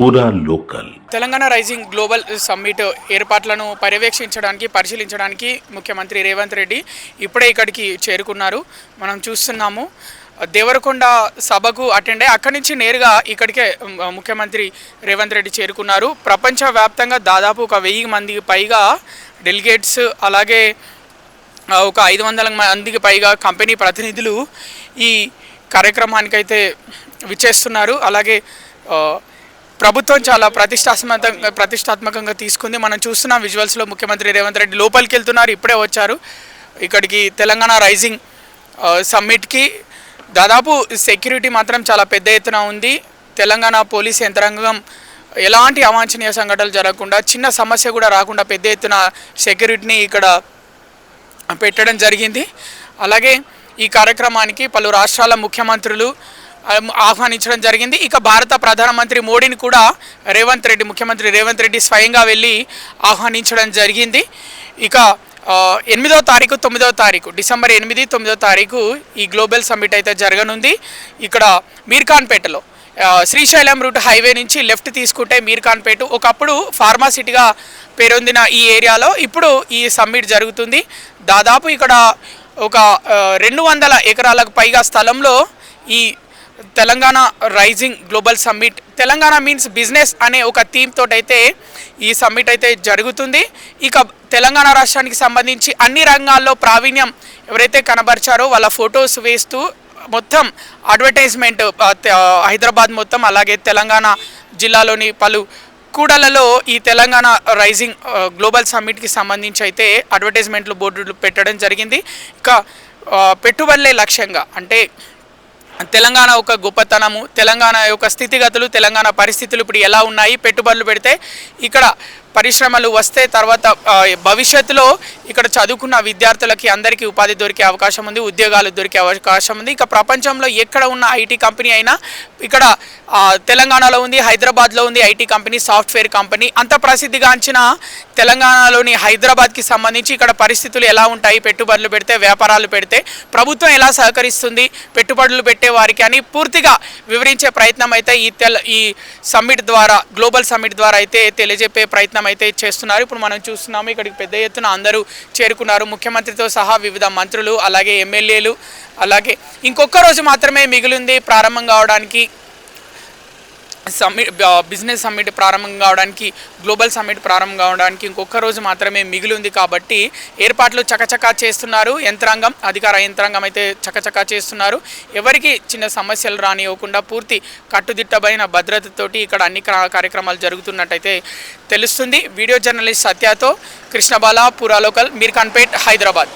పూరా local. Telangana rising global summit ఏర్పాట్లను పర్యవేక్షించడానికి పరిశీలించడానికి ముఖ్యమంత్రి రేవంత్ రెడ్డి ఇప్పుడే ఇక్కడికి చేరుకున్నారు. మనం చూస్తున్నాము దేవరకొండ సభకు అటెండ్ అయ్యి అక్కడి నుంచి నేరుగా ఇక్కడికే ముఖ్యమంత్రి రేవంత్ రెడ్డి చేరుకున్నారు. ప్రపంచవ్యాప్తంగా దాదాపు ఒక వెయ్యి మంది పైగా డెలిగేట్స్ అలాగే ఒక ఐదు వందల మందికి పైగా కంపెనీ ప్రతినిధులు ఈ కార్యక్రమానికైతే విచ్చేస్తున్నారు. అలాగే ప్రభుత్వం చాలా ప్రతిష్టాత్మకంగా ప్రతిష్టాత్మకంగా తీసుకుంది. మనం చూస్తున్నాం విజువల్స్లో ముఖ్యమంత్రి రేవంత్ రెడ్డి లోపలికి వెళ్తున్నారు ఇప్పుడే వచ్చారు. ఇక్కడికి తెలంగాణ రైజింగ్ సమ్మిట్కి దాదాపు సెక్యూరిటీ మాత్రం చాలా పెద్ద ఎత్తున ఉంది. తెలంగాణ పోలీస్ యంత్రాంగం ఎలాంటి అవాంఛనీయ సంఘటనలు జరగకుండా చిన్న సమస్య కూడా రాకుండా పెద్ద ఎత్తున సెక్యూరిటీని ఇక్కడ పెట్టడం జరిగింది. అలాగే ఈ కార్యక్రమానికి పలు రాష్ట్రాల ముఖ్యమంత్రులు ఆహ్వానించడం జరిగింది. ఇక భారత ప్రధానమంత్రి మోడీని కూడా రేవంత్ రెడ్డి ముఖ్యమంత్రి రేవంత్ రెడ్డి స్వయంగా వెళ్ళి ఆహ్వానించడం జరిగింది. ఇక ఎనిమిదో తారీఖు తొమ్మిదో తారీఖు డిసెంబర్ ఎనిమిది తొమ్మిదో తారీఖు ఈ గ్లోబల్ సమ్మిట్ అయితే జరగనుంది. ఇక్కడ మీర్ఖాన్పేటలో శ్రీశైలం రూట్ హైవే నుంచి లెఫ్ట్ తీసుకుంటే మీర్ఖాన్పేట ఒకప్పుడు ఫార్మాసిటీగా పేరొందిన ఈ ఏరియాలో ఇప్పుడు ఈ సమ్మిట్ జరుగుతుంది. దాదాపు ఇక్కడ ఒక రెండు వందల ఎకరాలకు పైగా స్థలంలో ఈ Telangana rising global summit. Telangana means business అనే ఒక థీమ్ తోటైతే ఈ సమ్మిట్ అయితే జరుగుతుంది. ఇక తెలంగాణ రాష్ట్రానికి సంబంధించి అన్ని రంగాల్లో ప్రావీణ్యం ఎవరైతే కనబరిచారో వాళ్ళ ఫొటోస్ వేస్తూ మొత్తం అడ్వర్టైజ్మెంట్ హైదరాబాద్ మొత్తం అలాగే తెలంగాణ జిల్లాలోని పలు కూడలలో ఈ తెలంగాణ రైజింగ్ గ్లోబల్ సమ్మిట్కి సంబంధించి అయితే అడ్వర్టైజ్మెంట్లు బోర్డులు పెట్టడం జరిగింది. ఇక పెట్టుబడులే లక్ష్యంగా అంటే తెలంగాణ యొక్క గొప్పతనము తెలంగాణ యొక్క స్థితిగతులు తెలంగాణ పరిస్థితులు ఇప్పుడు ఎలా ఉన్నాయి పెట్టుబడులు పెడితే ఇక్కడ పరిశ్రమలు వస్తే తర్వాత భవిష్యత్తులో ఇక్కడ చదువుకున్న విద్యార్థులకి అందరికీ ఉపాధి దొరికే అవకాశం ఉంది ఉద్యోగాలు దొరికే అవకాశం ఉంది. ఇక ప్రపంచంలో ఎక్కడ ఉన్న ఐటీ కంపెనీ అయినా ఇక్కడ తెలంగాణలో ఉంది హైదరాబాద్లో ఉంది ఐటీ కంపెనీ సాఫ్ట్వేర్ కంపెనీ. అంత ప్రసిద్ధిగాంచిన తెలంగాణలోని హైదరాబాద్కి సంబంధించి ఇక్కడ పరిస్థితులు ఎలా ఉంటాయి? పెట్టుబడులు పెడితే వ్యాపారాలు పెడితే ప్రభుత్వం ఎలా సహకరిస్తుంది? పెట్టుబడులు పెట్టే వారికి అని పూర్తిగా వివరించే ప్రయత్నం అయితే ఈ తెల ఈ సమ్మిట్ ద్వారా గ్లోబల్ సమ్మిట్ ద్వారా అయితే తెలియజెప్పే ప్రయత్నం అయితే చేస్తున్నారు. ఇప్పుడు మనం చూస్తున్నాము ఇక్కడికి పెద్ద ఎత్తున అందరూ చేరుకున్నారు. ముఖ్యమంత్రితో సహా వివిధ మంత్రులు అలాగే ఎమ్మెల్యేలు అలాగే ఇంకొక రోజు మాత్రమే మిగిలింది ప్రారంభం కావడానికి సమ్మిట్ బిజినెస్ సమ్మిట్ ప్రారంభం కావడానికి గ్లోబల్ సమ్మిట్ ప్రారంభం కావడానికి ఇంకొక రోజు మాత్రమే మిగిలి ఉంది కాబట్టి ఏర్పాట్లు చకచకా చేస్తున్నారు. యంత్రాంగం అధికార యంత్రాంగం అయితే చకచకా చేస్తున్నారు. ఎవరికి చిన్న సమస్యలు రానివ్వకుండా పూర్తి కట్టుదిట్టమైన భద్రతతోటి ఇక్కడ అన్ని కార్యక్రమాలు జరుగుతున్నట్టయితే తెలుస్తుంది. వీడియో జర్నలిస్ట్ సత్యతో కృష్ణబాల పురాలోకల్ మీర్ఖాన్పేట్ హైదరాబాద్.